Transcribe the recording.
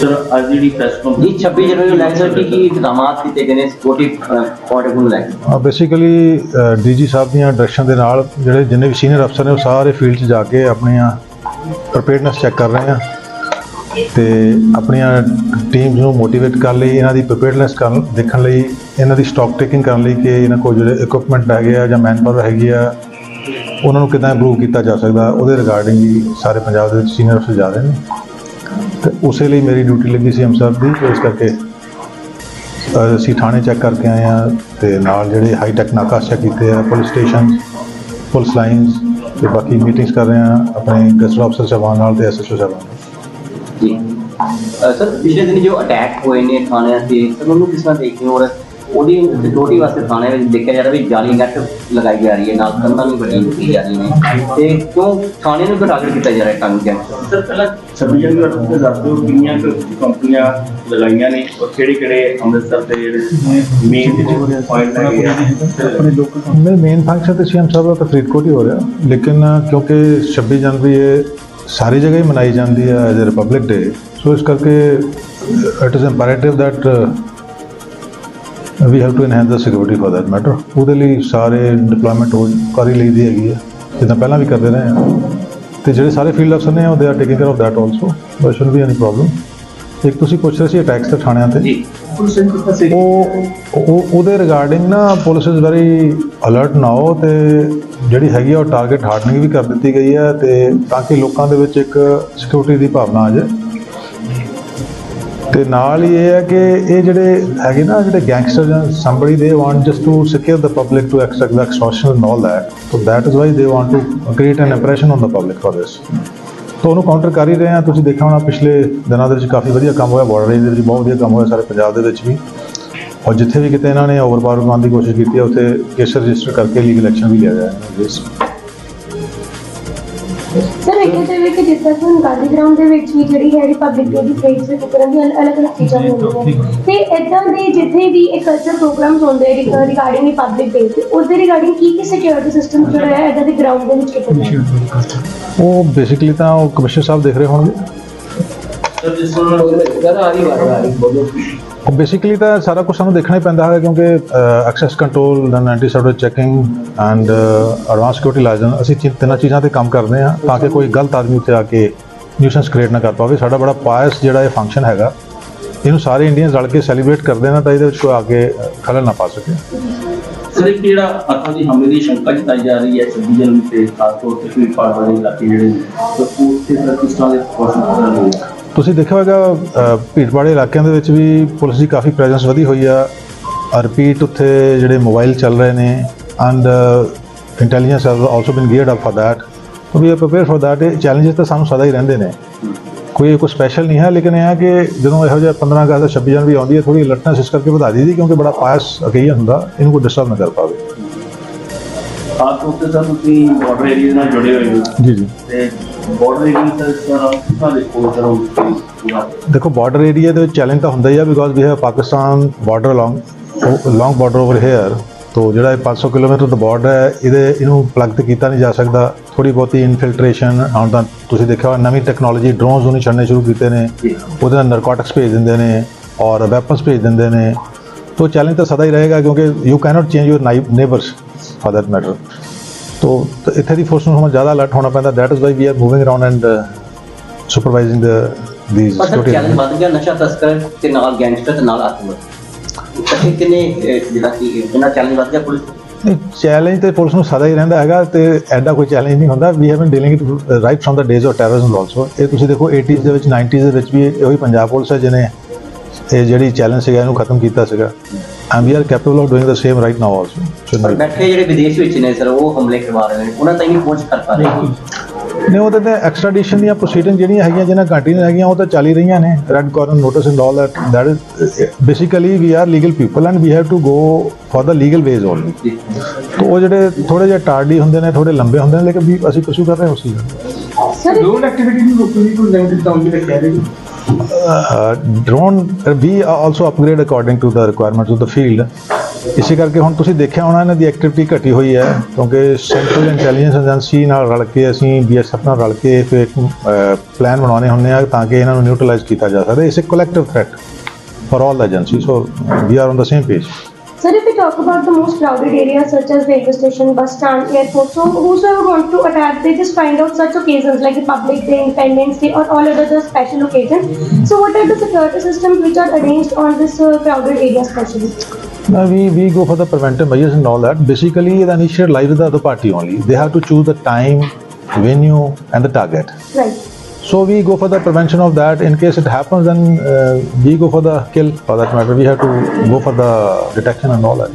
Sir ਅੱਜ ਜਿਹੜੀ press ਜੀ 26 ਜਨਵਰੀ ਨੂੰ ਲੈ ਕੇ ਸਰ ਕੀ ਕੀ ਇਕਦਾਮਾਤ ਕੀਤੇ ਗਏ ਨੇ? ਸਿਕਿਉਰਿਟੀ ਪ੍ਰੋਟੋਕੋਲ ਨੂੰ ਲੈ ਕੇ। ਬੇਸਿਕਲੀ ਡੀਜੀ ਸਾਹਿਬ ਦੀਆਂ ਡਾਇਰੈਕਸ਼ਨ ਦੇ ਨਾਲ ਜਿਹੜੇ ਜਿੰਨੇ ਵੀ ਸੀਨੀਅਰ ਅਫਸਰ ਨੇ ਉਹ ਸਾਰੇ ਫੀਲਡ 'ਚ ਜਾ ਕੇ ਆਪਣੀਆਂ ਪ੍ਰੀਪੇਅਰਡਨੈਸ ਚੈੱਕ ਕਰ ਰਹੇ ਆ ਤੇ ਆਪਣੀਆਂ ਟੀਮਸ ਨੂੰ ਮੋਟੀਵੇਟ ਕਰਨ ਲਈ ਇਹਨਾਂ ਦੀ ਪ੍ਰੀਪੇਅਰਡਨੈਸ ਕਰਨ ਦੇਖਣ ਲਈ ਇਹਨਾਂ ਦੀ ਸਟਾਕ ਟੇਕਿੰਗ ਕਰਨ ਲਈ ਕਿ ਇਹਨਾਂ ਕੋਲ ਜਿਹੜੇ ਇਕਵਿਪਮੈਂਟ ਹੈਗੇ ਆ ਜਾਂ ਮੈਨਪਾਵਰ ਹੈਗੀ ਆ ਉਹਨਾਂ ਨੂੰ ਕਿੱਦਾਂ ਇੰਪਰੂਵ ਕੀਤਾ ਜਾ ਸਕਦਾ ਉਹਦੇ ਰਿਗਾਰਡਿੰਗ ਵੀ ਸਾਰੇ ਪੰਜਾਬ ਦੇ ਵਿੱਚ ਸੀਨੀਅਰ ਅਫਸਰ ਜਾ ਰਹੇ ਨੇ। ਤੇ ਉਸੇ ਲਈ ਮੇਰੀ ਡਿਊਟੀ ਲੱਗੀ ਸੀ ਅੰਮ੍ਰਿਤਸਰ ਦੀ ਇਸ ਕਰਕੇ ਅਸੀਂ ਥਾਣੇ ਚੈੱਕ ਕਰਕੇ ਆਏ ਆ ਤੇ ਨਾਲ ਜਿਹੜੇ ਹਾਈ ਟੈਕ ਨਾਕਾਸ ਚੈੱਕ ਕੀਤੇ ਆ ਪੁਲਿਸ ਸਟੇਸ਼ਨ ਪੁਲਿਸ ਲਾਈਨਸ ਤੇ ਬਾਕੀ ਮੀਟਿੰਗਸ ਕਰ ਰਹੇ ਆ ਆਪਣੇ ਗਸਟ ਅਫਸਰ ਸਾਹਿਬਾਨ ਨਾਲ ਤੇ ਐਸਐਸਓ ਸਾਹਿਬਾਨ ਨਾਲ। ਜੀ। ਸਰ, ਪਿਛਲੇ ਦਿਨ ਜੋ ਅਟੈਕ ਹੋਏ ਨੇ ਥਾਣਿਆਂ ਤੇ, ਸਰ, ਉਹਨੂੰ ਕਿਸ ਤਰ੍ਹਾਂ ਦੇਖਦੇ ਹੋ ਔਰ ਉਹਦੀ ਸਿਕਿਉਰਿਟੀ ਵਾਸਤੇ ਥਾਣੇ ਵਿੱਚ ਦੇਖਿਆ ਜਾ ਰਿਹਾ ਵੀ ਜਾਲੀ ਨੈਟ ਲਗਾਈ ਜਾ ਰਹੀ ਹੈ ਨਾਲ ਕੰਧਾਂ ਵੀ ਬੜੀਆਂ ਕੀਤੀ ਜਾ ਰਹੀਆਂ ਨੇ। ਤੇ ਕਿਉਂ ਥਾਣੇ ਨੂੰ ਟਾਰਗੇਟ ਕੀਤਾ ਜਾ ਰਿਹਾ ਟੰਗ ਜੰਗ ਸਰ ਪਹਿਲਾਂ 26 ਜਨਵਰੀ ਨੂੰ ਤੁਸੀਂ ਦੱਸ ਦਿਓ ਕਿੰਨੀਆਂ ਕੁ ਕੰਪਨੀਆਂ ਲਗਾਈਆਂ ਨੇ ਔਰ ਕਿਹੜੇ ਕਿਹੜੇ ਅੰਮ੍ਰਿਤਸਰ ਦੇ ਜਿਹੜੇ ਮੇਨ ਪੁਆਇੰਟ ਹੈਗੇ ਆ? ਆਪਣੇ ਲੋਕਲ ਮੇਰੇ ਮੇਨ ਫੰਕਸ਼ਨ ਤੇ ਸੀਐਮ ਸਾਹਿਬ ਦਾ ਤਾਂ ਫਰੀਦਕੋਟ ਹੀ ਹੋ ਰਿਹਾ। ਲੇਕਿਨ ਕਿਉਂਕਿ 26 ਜਨਵਰੀ ਇਹ ਸਾਰੀ ਜਗ੍ਹਾ ਹੀ ਮਨਾਈ ਜਾਂਦੀ ਹੈ as a republic day so ਇਸ ਕਰਕੇ it is imperative that we have to enhance the security for that matter ਉਹਦੇ ਲਈ ਸਾਰੇ ਡਿਪਲੋਇਮੈਂਟ ਹੋ ਕਰ ਹੀ ਲਈਦੀ ਹੈਗੀ ਹੈ ਜਿੱਦਾਂ ਪਹਿਲਾਂ ਵੀ ਕਰਦੇ ਰਹੇ ਹਾਂ ਤੇ ਜਿਹੜੇ ਸਾਰੇ ਫੀਲਡ ਅਫਸਰ ਨੇ ਉਹ they are taking care of that also there should be any problem ਇੱਕ ਤੁਸੀਂ ਪੁੱਛ ਰਹੇ ਸੀ ਅਟੈਕਸ ਤੇ ਥਾਣਿਆਂ ਤੇ? ਜੀ। ਉਹ ਉਹਦੇ ਰਿਗਾਰਡਿੰਗ ਨਾ ਪੁਲਿਸ ਇਸ ਵੈਰੀ ਅਲਰਟ ਨਾ ਨਾਓ ਤੇ ਜਿਹੜੀ ਹੈਗੀ ਆ ਉਹ ਟਾਰਗੇਟ ਹਾਰਡਨਿੰਗ ਵੀ ਕਰ ਦਿੱਤੀ ਗਈ ਹੈ ਤੇ ਤਾਂ ਕਿ ਲੋਕਾਂ ਦੇ ਵਿੱਚ ਇੱਕ ਸਿਕਿਉਰਿਟੀ ਦੀ ਭਾਵਨਾ ਆ ਜਾਏ। ਤੇ ਨਾਲ ਹੀ ਇਹ ਹੈ ਕਿ ਇਹ ਜਿਹੜੇ ਹੈਗੇ ਨਾ, ਜਿਹੜੇ ਗੈਂਗਸਟਰ ਜਾਂ somebody, they want just to secure the public to extract the extortion and all that so that is why they want to create an impression on the public for this. ਤਾਂ ਉਹਨੂੰ counter ਕਰ ਹੀ ਰਹੇ ਆ ਤੁਸੀਂ ਦੇਖਿਆ ਹੋਣਾ, ਪਿਛਲੇ ਦਿਨਾਂ ਦੇ ਵਿੱਚ ਕਾਫੀ ਵਧੀਆ ਕੰਮ ਹੋਇਆ। ਬਾਰਡਰ ਏਰੀਆ ਦੇ ਵਿੱਚ ਬਹੁਤ ਵਧੀਆ ਕੰਮ ਹੋਇਆ ਸਾਰੇ ਪੰਜਾਬ ਦੇ ਵਿੱਚ ਵੀ। ਔਰ ਜਿੱਥੇ ਵੀ ਕਿਤੇ ਇਹਨਾਂ ਨੇ ਓਵਰਪਾਵਰ ਕਰਨ ਦੀ ਕੋਸ਼ਿਸ਼ ਕੀਤੀ ਹੈ, ਉੱਥੇ ਕੇਸ ਰਜਿਸਟਰ ਕਰਕੇ ਲੀਗਲ ਐਕਸ਼ਨ ਵੀ ਲਿਆ ਗਿਆ ਹੈ। ਸਰ ਵੇਖਿਆ ਜਾਵੇ ਕਿ ਜਿਸ ਤਰ੍ਹਾਂ ਹੁਣ ਗਾਂਧੀ ਗਰਾਊਂਡ ਦੇ ਵਿੱਚ ਵੀ ਜਿਹੜੀ ਹੈ ਰਿਪਬਲਿਕ ਡੇ ਦੀ ਪਰੇਡ ਦੇ ਪ੍ਰੋਗਰਾਮ ਦੀ ਅਲੱਗ ਅਲੱਗ ਚੀਜ਼ਾਂ ਹੁੰਦੀਆਂ ਨੇ। ਤੇ ਇਦਾਂ ਦੇ ਜਿੱਥੇ ਵੀ ਇਹ ਕਲਚਰ ਪ੍ਰੋਗਰਾਮਸ ਹੁੰਦੇ ਰਿਗਾਰਡਿੰਗ ਰਿਪਬਲਿਕ ਡੇ ਤੇ ਉਸ ਦੇ ਰਿਗਾਰਡਿੰਗ ਕੀ ਕੀ ਸਿਕਿਉਰਿਟੀ ਸਿਸਟਮ ਜਿਹੜਾ ਹੈ ਇਦਾਂ ਦੇ ਗਰਾਊਂਡ ਦੇ ਵਿੱਚ ਕਿਤੇ ਉਹ ਬੇਸਿਕਲੀ ਤਾਂ ਉਹ ਕਮਿਸ਼ਨਰ ਸਾਹਿਬ ਦੇਖ ਰਹੇ ਹੋਣਗੇ। ਬੇਸਿਕਲੀ ਤਾਂ ਸਾਰਾ ਕੁਝ ਸਾਨੂੰ ਦੇਖਣਾ ਹੀ ਪੈਂਦਾ ਹੈ ਕਿਉਂਕਿ access control then anti server checking and advance security license ਅਸੀਂ ਤਿੰਨਾਂ ਚੀਜ਼ਾਂ ਤੇ ਕੰਮ ਕਰਦੇ ਹਾਂ ਤਾਂ ਕਿ ਕੋਈ ਗਲਤ ਆਦਮੀ ਉੱਤੇ ਆ ਕੇ ਨਿਊਸੈਂਸ ਕ੍ਰੀਏਟ ਨਾ ਕਰ ਪਾਵੇ। ਸਾਡਾ ਬੜਾ ਪਾਇਸ ਜਿਹੜਾ ਇਹ ਫੰਕਸ਼ਨ ਹੈਗਾ ਇਹਨੂੰ ਸਾਰੇ ਇੰਡੀਅਨਸ ਰਲ ਕੇ ਸੈਲੀਬ੍ਰੇਟ ਕਰਦੇ ਨੇ ਤਾਂ ਇਹਦੇ ਵਿੱਚ ਕੋਈ ਆ ਕੇ ਅ, ਖਲਲ ਨਾ ਪਾ ਸਕੇ। ਸਰ ਇੱਕ ਜਿਹੜਾ ਆਤੰਕੀ ਹਮਲੇ ਦੀ ਸ਼ੰਕਾ ਜਤਾਈ ਜਾ ਰਹੀ ਹੈ 26 ਤੇ ਖਾਸ ਤੌਰ ਤੇ ਕੋਈ ਪਾੜ ਇਲਾਕੇ ਜਿਹੜੇ ਨੇ ਤਾਂ ਉੱਥੇ ਤਰ੍ਹਾਂ ਦੇ ਕੋਸ਼ਿਸ਼ ਕਰ ਰਹੇ ਤੁਸੀਂ ਦੇਖਿਆ ਹੋਵੇਗਾ ਭੀੜਵਾੜੇ ਇਲਾਕਿਆਂ ਦੇ ਵਿੱਚ ਵੀ ਪੁਲਿਸ ਦੀ ਕਾਫੀ ਪ੍ਰੈਜ਼ੈਂਸ ਵਧੀ ਹੋਈ ਆ। ਰਿਪੀਟ ਉੱਥੇ ਜਿਹੜੇ ਮੋਬਾਈਲ ਚੱਲ ਰਹੇ ਨੇ and intelligence has also been geared up for that so we are prepare for that ਇਹ ਚੈਲੰਜਸ ਤਾਂ ਸਾਨੂੰ ਸਦਾ ਹੀ ਰਹਿੰਦੇ ਨੇ। ਕੋਈ ਕੋਈ ਸਪੈਸ਼ਲ ਨਹੀਂ ਹੈ ਲੇਕਿਨ ਇਹ ਹੈ ਕਿ ਜਦੋਂ ਇਹੋ ਜਿਹਾ 15 ਅਗਸਤ ਦਾ 26 ਜਨਵਰੀ ਆਉਂਦੀ ਹੈ ਥੋੜੀ ਅਲਰਟਨੈਸ ਇਸ ਕਰਕੇ ਵਧਾ ਦਈਦੀ ਕਿਉਂਕਿ ਬੜਾ ਪਾਇਸ ਅਕਈਆ ਹੁੰਦਾ ਇਹਨੂੰ ਕੋਈ ਡਿਸਟਰਬ ਨਾ ਕਰ ਪਾਵੇ। ਖਾਸ ਤੌਰ ਤੁਸੀਂ ਬਾਰਡਰ ਏਰੀਆ ਨਾਲ ਜੁੜੇ ਹੋਏ ਹੋ। ਜੀ ਜੀ। ਤੇ ਦੇਖੋ ਬਾਰਡਰ ਏਰੀਆ ਦੇ ਵਿੱਚ ਚੈਲੰਜ ਤਾਂ ਹੁੰਦਾ ਹੀ ਆ because we have Pakistan border long long border over here ਤੋ ਜਿਹੜਾ ਇਹ 500 ਕਿਲੋਮੀਟਰ ਦਾ ਬਾਰਡਰ ਹੈ, ਇਹਦੇ ਇਹਨੂੰ ਪਲੱਗ ਤੇ ਕੀਤਾ ਨਹੀਂ ਜਾ ਸਕਦਾ। ਥੋੜੀ ਬਹੁਤੀ ਇਨਫਿਲਟ੍ਰੇਸ਼ਨ ਹੁਣ ਤਾਂ ਤੁਸੀਂ ਦੇਖਿਆ ਨਵੀਂ ਟੈਕਨੋਲੋਜੀ ਡਰੋਨਸ ਉਹਨੇ ਛੱਡਣੇ ਸ਼ੁਰੂ ਕੀਤੇ ਨੇ। ਉਹਦੇ ਨਾਲ ਨਰਕੋਟਿਕਸ ਭੇਜ ਦਿੰਦੇ ਨੇ ਔਰ ਵੈਪਨਸ ਭੇਜ ਦਿੰਦੇ ਨੇ। ਤੋ ਚੈਲੰਜ ਤਾਂ ਸਦਾ ਹੀ ਰਹੇਗਾ ਕਿਉਂਕਿ you cannot change your neighbours for that matter ਤੋ ਇੱਥੇ ਦੀ ਫੋਰਸ ਨੂੰ ਹੁਣ ਜ਼ਿਆਦਾ ਅਲਰਟ ਹੋਣਾ ਪੈਂਦਾ that is why we are moving around and supervising the ਪਰ ਸਰ ਚੈਲੰਜ ਵੱਧ ਗਿਆ ਨਸ਼ਾ ਤਸਕਰ ਤੇ ਨਾਲ ਗੈਂਗਸਟਰ ਤੇ ਨਾਲ ਕਿੰਨੇ ਅਹ, ਜਿਹੜਾ ਕਿ ਇਹਨਾਂ ਚੈਲੰਜ ਵੱਧ ਗਿਆ ਪੁਲਿਸ ਨਹੀਂ ਚੈਲੰਜ ਤੇ ਪੁਲਿਸ ਨੂੰ ਸਦਾ ਹੀ ਰਹਿੰਦਾ ਹੈਗਾ ਤੇ ਐਡਾ ਕੋਈ ਚੈਲੰਜ ਨਹੀਂ ਹੁੰਦਾ। We have been dealing it right from the days of terrorism also ਇਹ ਤੁਸੀਂ ਦੇਖੋ 80s ਦੇ ਵਿੱਚ 90s ਦੇ ਵਿੱਚ ਵੀ ਇਹੀ ਪੰਜਾਬ ਪੁਲਿਸ ਹੈ ਜਿਹਨੇ ਇਹ ਜਿਹੜੀ ਚੈਲੰਜ ਸੀਗਾ ਇਹਨੂੰ ਖਤਮ ਕੀਤਾ ਸੀਗਾ। And we are capable of doing the same right now ਪਰ ਆਲਸੋ ਬੈਠੇ ਜਿਹੜੇ ਵਿਦੇਸ਼ ਵਿੱਚ ਨੇ ਸਰ ਉਹ ਹਮਲੇ ਕਰਵਾ ਰਹੇ ਨੇ ਉਹਨਾਂ ਤਾਈਂ ਪਹੁੰਚ ਕਰ ਪਾ ਰਹੇ ਨੇ ਉਹਦੇ ਤੇ ਐਕਸਟ੍ਰੈਡੀਸ਼ਨ ਦੀਆਂ ਪ੍ਰੋਸੀਡਿੰਗ ਜਿਹੜੀਆਂ ਹੈਗੀਆਂ ਜਿਹਨਾਂ ਕੰਟੀਨਿਊ ਹੈਗੀਆਂ ਉਹ ਤਾਂ ਚੱਲ ਹੀ ਰਹੀਆਂ ਨੇ red corner notice and all that that is basically we are legal people and we have to go for the legal ways only ਜੀ ਤੋ ਉਹ ਜਿਹੜੇ ਥੋੜੇ ਜਿਹਾ ਟਾਰਡੀ ਹੁੰਦੇ ਨੇ ਥੋੜੇ ਲੰਬੇ ਹੁੰਦੇ ਨੇ ਲੇਕਿਨ ਵੀ ਅਸੀਂ ਪਰਸੂ ਕਰ ਰਹੇ ਹਾਂ ਉਸ ਚੀਜ਼ ਨੂੰ ਸਰ ਡਰੋਨ ਐਕਟੀਵਿਟੀ ਨੂੰ ਰੋਕਣ ਲਈ ਕੋਈ ਲੈਂਗੁਏਜ ਟਾਊਨ ਵੀ ਰੱਖਿਆ ਹੈ drone we also upgrade according to the requirements the requirements field ਇਸੇ ਕਰਕੇ ਹੁਣ ਤੁਸੀਂ ਦੇਖਿਆ ਹੋਣਾ ਇਹਨਾਂ ਦੀ ਐਕਟੀਵਿਟੀ ਘਟੀ ਹੋਈ ਹੈ, ਕਿਉਂਕਿ ਸੈਂਟਰਲ ਇੰਟੈਲੀਜੈਂਸ ਏਜੰਸੀ ਨਾਲ ਰਲ ਕੇ ਅਸੀਂ ਬੀਐਸਐਫ ਨਾਲ ਰਲ ਕੇ ਫਿਰ ਇੱਕ ਪਲਾਨ ਬਣਾਉਣੇ ਹੁੰਦੇ ਆ ਤਾਂ ਕਿ ਇਹਨਾਂ ਨੂੰ ਨਿਊਟਰਲਾਈਜ਼ ਕੀਤਾ ਜਾ ਸਕੇ। It's a collective threat for all the agencies, so we are on the same page Sir, if we talk about the most crowded areas such as railway station, bus stand, airport, so whosoever want to attack, they just find out such occasions like Republic Day, Independence Day, or all other the special occasions. So, what are the security systems which are arranged on this uh, crowded area especially? Now we, we go for the preventive measures and all that. Basically, the initiative lies with the other party only. They have to choose the time, venue, and the target. Right. So we go for the prevention of that. In case it happens, then uh, we go for the kill. For that matter, we have to go for the detection and all that.